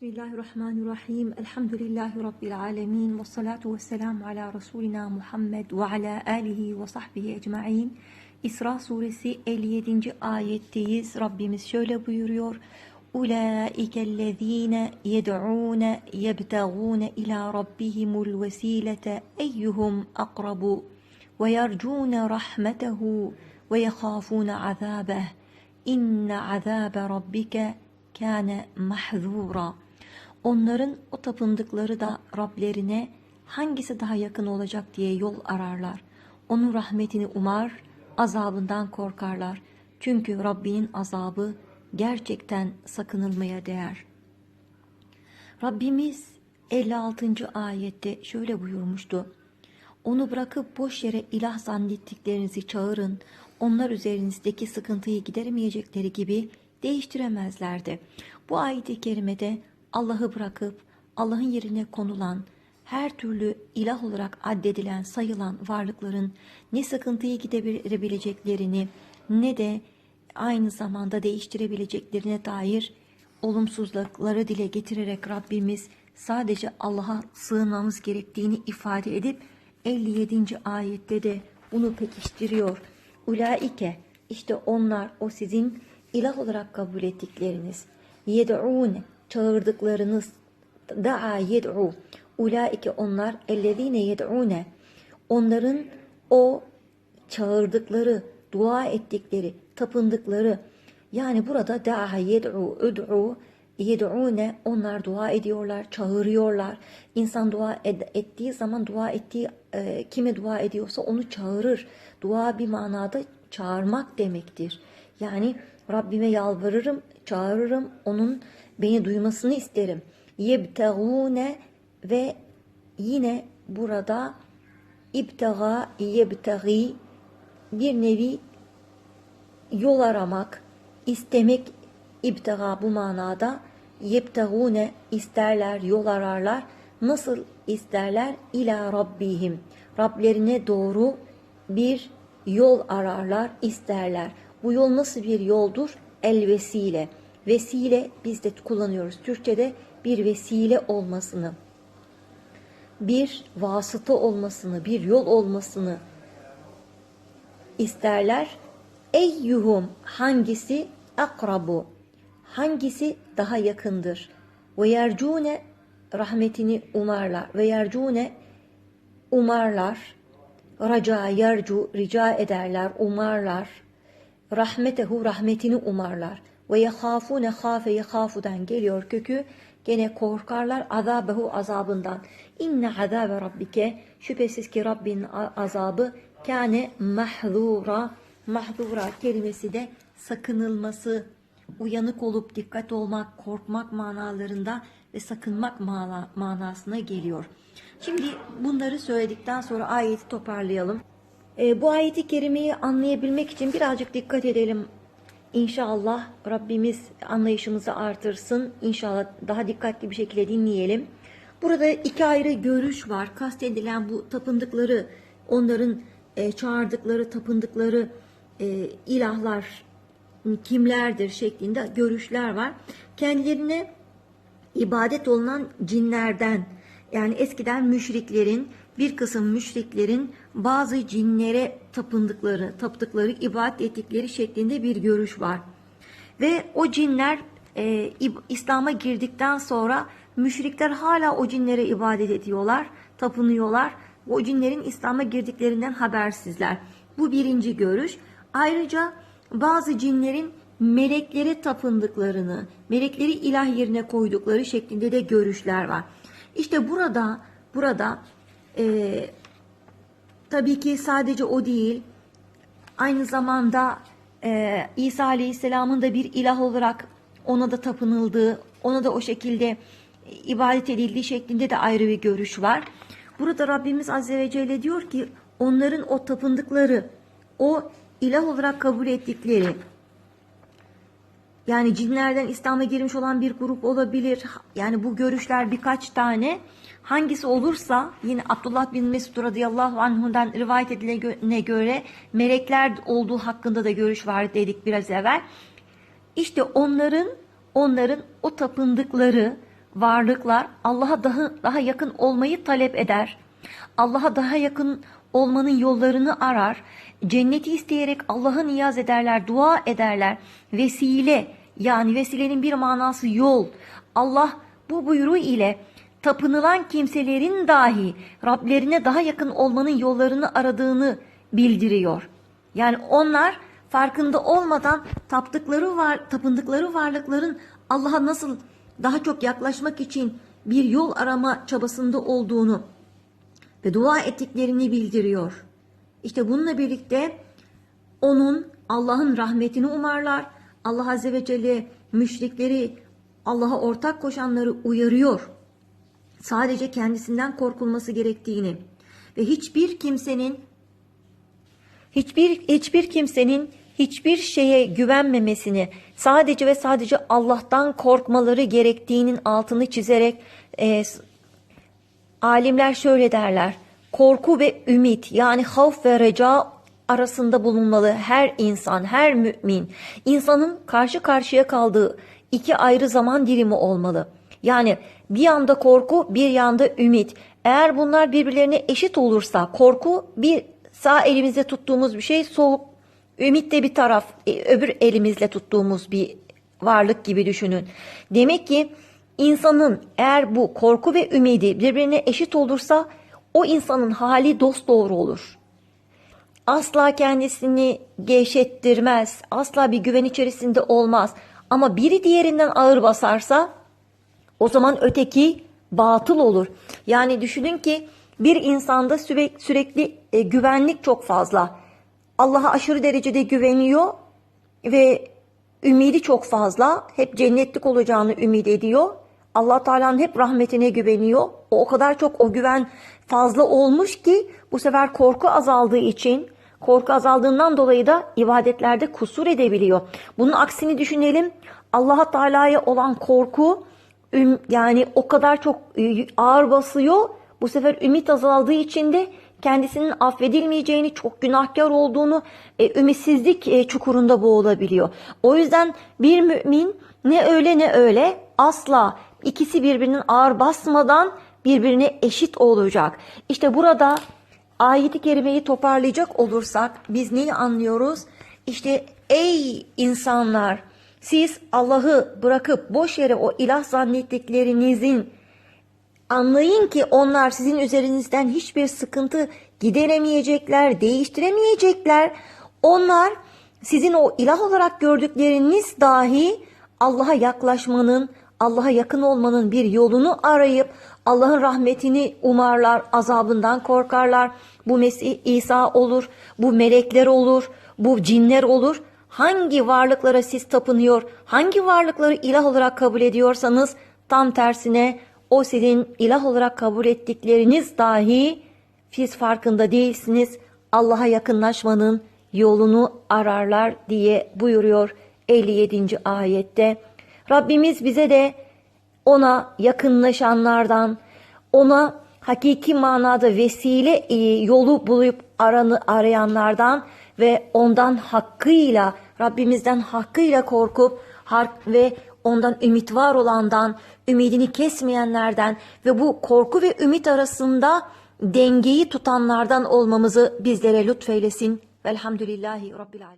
Bismillahirrahmanirrahim. Elhamdülillahi Rabbil alemin. Ve salatu ve selamu ala Resulina Muhammed ve ala alihi ve sahbihi ecma'in. İsra suresi 57. ayetteyiz. Rabbimiz şöyle buyuruyor. Ulaikellezine yed'une yebtagune ila rabbihimul vesilete eyyuhum akrabu ve yercune rahmetehu ve yekhafune azabeh. İnne azabe rabbike kâne mahzura. Onların o tapındıkları da Rablerine hangisi daha yakın olacak diye yol ararlar. Onun rahmetini umar, azabından korkarlar. Çünkü Rabbinin azabı gerçekten sakınılmaya değer. Rabbimiz 56. ayette şöyle buyurmuştu. Onu bırakıp boş yere ilah zannettiklerinizi çağırın. Onlar üzerinizdeki sıkıntıyı gideremeyecekleri gibi değiştiremezlerdi. Bu ayet-i kerimede Allah'ı bırakıp Allah'ın yerine konulan, her türlü ilah olarak addedilen, sayılan varlıkların ne sıkıntıyı giderebileceklerini ne de aynı zamanda değiştirebileceklerine dair olumsuzlukları dile getirerek Rabbimiz sadece Allah'a sığınmamız gerektiğini ifade edip 57. ayette de bunu pekiştiriyor. Ulaike işte onlar o sizin ilah olarak kabul ettikleriniz. Yed'ûne çağırdıklarınız da'a yed'u ulaike onlar ellezine yed'ûne onların o çağırdıkları, dua ettikleri, tapındıkları yani burada da'a yed'u ud'u yed'une onlar dua ediyorlar, çağırıyorlar. İnsan dua ed- ettiği zaman dua ettiği e, kime dua ediyorsa onu çağırır. Dua bir manada çağırmak demektir. Yani Rabbime yalvarırım, çağırırım, onun beni duymasını isterim. Yebtegune ve yine burada ibtega yebtegi bir nevi yol aramak, istemek ibtega bu manada yebtegune isterler, yol ararlar. Nasıl isterler? İla Rabbihim. Rablerine doğru bir yol ararlar, isterler. Bu yol nasıl bir yoldur? El vesile. Vesile biz de kullanıyoruz. Türkçe'de bir vesile olmasını, bir vasıta olmasını, bir yol olmasını isterler. Eyyuhum hangisi akrabu? Hangisi daha yakındır? Ve yercune rahmetini umarlar. Ve yercune umarlar. Raca yercu rica ederler, umarlar rahmetehu rahmetini umarlar. Ve yehafune hafe yehafudan geliyor kökü. Gene korkarlar azabehu azabından. İnne azabe rabbike şüphesiz ki Rabbin azabı kâne mahzura. Mahzura kelimesi de sakınılması, uyanık olup dikkat olmak, korkmak manalarında ve sakınmak mana, manasına geliyor. Şimdi bunları söyledikten sonra ayeti toparlayalım. E, bu ayeti kerimeyi anlayabilmek için birazcık dikkat edelim. İnşallah Rabbimiz anlayışımızı artırsın. İnşallah daha dikkatli bir şekilde dinleyelim. Burada iki ayrı görüş var. Kastedilen bu tapındıkları, onların e, çağırdıkları, tapındıkları e, ilahlar kimlerdir şeklinde görüşler var. Kendilerine ibadet olunan cinlerden yani eskiden müşriklerin bir kısım müşriklerin bazı cinlere tapındıkları, taptıkları, ibadet ettikleri şeklinde bir görüş var. Ve o cinler e, İslam'a girdikten sonra müşrikler hala o cinlere ibadet ediyorlar, tapınıyorlar. O cinlerin İslam'a girdiklerinden habersizler. Bu birinci görüş. Ayrıca bazı cinlerin meleklere tapındıklarını, melekleri ilah yerine koydukları şeklinde de görüşler var. İşte burada burada e, tabii ki sadece o değil, aynı zamanda e, İsa Aleyhisselam'ın da bir ilah olarak ona da tapınıldığı, ona da o şekilde ibadet edildiği şeklinde de ayrı bir görüş var. Burada Rabbimiz Azze ve Celle diyor ki onların o tapındıkları, o ilah olarak kabul ettikleri, yani cinlerden İslam'a girmiş olan bir grup olabilir. Yani bu görüşler birkaç tane. Hangisi olursa yine Abdullah bin Mesud radıyallahu anhu'dan rivayet edilene göre melekler olduğu hakkında da görüş var dedik biraz evvel. İşte onların onların o tapındıkları varlıklar Allah'a daha daha yakın olmayı talep eder. Allah'a daha yakın olmanın yollarını arar. Cenneti isteyerek Allah'a niyaz ederler, dua ederler. Vesile yani vesilenin bir manası yol. Allah bu buyruğu ile tapınılan kimselerin dahi Rablerine daha yakın olmanın yollarını aradığını bildiriyor. Yani onlar farkında olmadan taptıkları var, tapındıkları varlıkların Allah'a nasıl daha çok yaklaşmak için bir yol arama çabasında olduğunu ve dua ettiklerini bildiriyor. İşte bununla birlikte onun Allah'ın rahmetini umarlar. Allah Azze ve Celle müşrikleri Allah'a ortak koşanları uyarıyor. Sadece kendisinden korkulması gerektiğini ve hiçbir kimsenin hiçbir hiçbir kimsenin hiçbir şeye güvenmemesini, sadece ve sadece Allah'tan korkmaları gerektiğinin altını çizerek e, alimler şöyle derler. Korku ve ümit yani havf ve reca arasında bulunmalı her insan, her mümin. İnsanın karşı karşıya kaldığı iki ayrı zaman dilimi olmalı. Yani bir yanda korku, bir yanda ümit. Eğer bunlar birbirlerine eşit olursa korku bir sağ elimizde tuttuğumuz bir şey, soğuk ümit de bir taraf, e, öbür elimizle tuttuğumuz bir varlık gibi düşünün. Demek ki insanın eğer bu korku ve ümidi birbirine eşit olursa o insanın hali dost doğru olur. Asla kendisini gevşettirmez, asla bir güven içerisinde olmaz. Ama biri diğerinden ağır basarsa o zaman öteki batıl olur. Yani düşünün ki bir insanda sürekli, sürekli e, güvenlik çok fazla. Allah'a aşırı derecede güveniyor ve ümidi çok fazla. Hep cennetlik olacağını ümit ediyor. Allah Teala'nın hep rahmetine güveniyor. O, o kadar çok o güven fazla olmuş ki bu sefer korku azaldığı için korku azaldığından dolayı da ibadetlerde kusur edebiliyor. Bunun aksini düşünelim. Allah Teala'ya olan korku yani o kadar çok e, ağır basıyor. Bu sefer ümit azaldığı için de kendisinin affedilmeyeceğini, çok günahkar olduğunu, e, ümitsizlik e, çukurunda boğulabiliyor. O yüzden bir mümin ne öyle ne öyle asla ikisi birbirinin ağır basmadan birbirine eşit olacak. İşte burada ayeti kerimeyi toparlayacak olursak biz neyi anlıyoruz? İşte ey insanlar siz Allah'ı bırakıp boş yere o ilah zannettiklerinizin Anlayın ki onlar sizin üzerinizden hiçbir sıkıntı gideremeyecekler, değiştiremeyecekler. Onlar sizin o ilah olarak gördükleriniz dahi Allah'a yaklaşmanın, Allah'a yakın olmanın bir yolunu arayıp Allah'ın rahmetini umarlar, azabından korkarlar. Bu Mesih İsa olur, bu melekler olur, bu cinler olur. Hangi varlıklara siz tapınıyor, hangi varlıkları ilah olarak kabul ediyorsanız tam tersine o sizin ilah olarak kabul ettikleriniz dahi siz farkında değilsiniz. Allah'a yakınlaşmanın yolunu ararlar diye buyuruyor 57. ayette. Rabbimiz bize de ona yakınlaşanlardan, ona hakiki manada vesile e, yolu bulup aranı arayanlardan ve ondan hakkıyla Rabbimizden hakkıyla korkup ve ondan ümit var olandan, ümidini kesmeyenlerden ve bu korku ve ümit arasında dengeyi tutanlardan olmamızı bizlere lütfeylesin. Velhamdülillahi Rabbil Alemin.